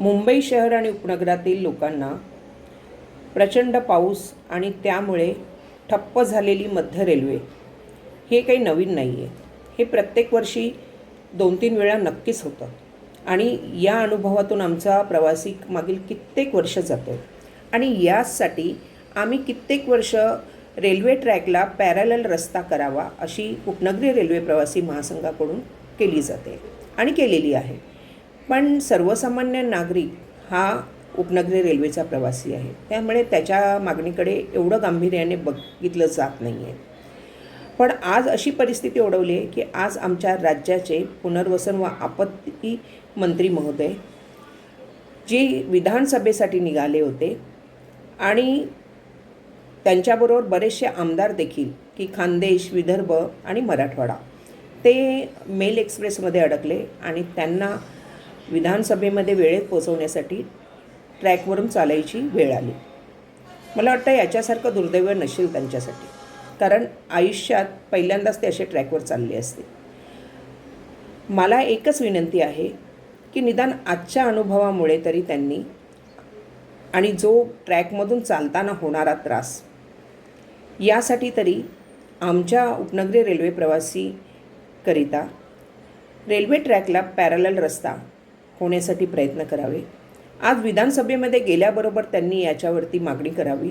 मुंबई शहर आणि उपनगरातील लोकांना प्रचंड पाऊस आणि त्यामुळे ठप्प झालेली मध्य रेल्वे हे काही नवीन नाही आहे हे प्रत्येक वर्षी दोन तीन वेळा नक्कीच होतं. आणि या अनुभवातून आमचा प्रवासी मागील कित्येक वर्ष जातो आणि याचसाठी आम्ही कित्येक वर्ष रेल्वे ट्रॅकला पॅरालल रस्ता करावा अशी उपनगरी रेल्वे प्रवासी महासंघाकडून केली जाते आणि केलेली आहे. पण सर्वसामान्य नागरिक हा उपनगरी रेल्वेचा प्रवासी आहे. त्यामुळे त्याच्या मागणीकडे एवढं गांभीर्याने बघितलं जात नाही आहे पण आज अशी परिस्थिती ओढवली आहे की आज आमच्या राज्याचे पुनर्वसन व आपत्ती मंत्री महोदय जे विधानसभेसाठी निघाले होते आणि त्यांच्याबरोबर बरेचसे आमदार देखील की खानदेश विदर्भ आणि मराठवाडा ते मेल एक्सप्रेसमध्ये अडकले आणि त्यांना विधानसभेमध्ये वेळेत पोचवण्यासाठी ट्रॅकवरून चालायची वेळ आली. मला वाटतं याच्यासारखं दुर्दैव नसेल त्यांच्यासाठी. कारण आयुष्यात पहिल्यांदाच ते असे ट्रॅकवर चालले असते. मला एकच विनंती आहे की निदान आजच्या अनुभवामुळे तरी त्यांनी आणि जो ट्रॅकमधून चालताना होणारा त्रास यासाठी तरी आमच्या उपनगरी रेल्वे प्रवासीकरिता रेल्वे ट्रॅकला पॅरल रस्ता होण्यासाठी प्रयत्न करावे. आज विधानसभेमध्ये गेल्याबरोबर त्यांनी याच्यावरती मागणी करावी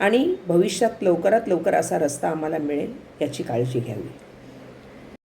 आणि भविष्यात लवकरात लवकर असा रस्ता आम्हाला मिळेल याची काळजी घ्यावी.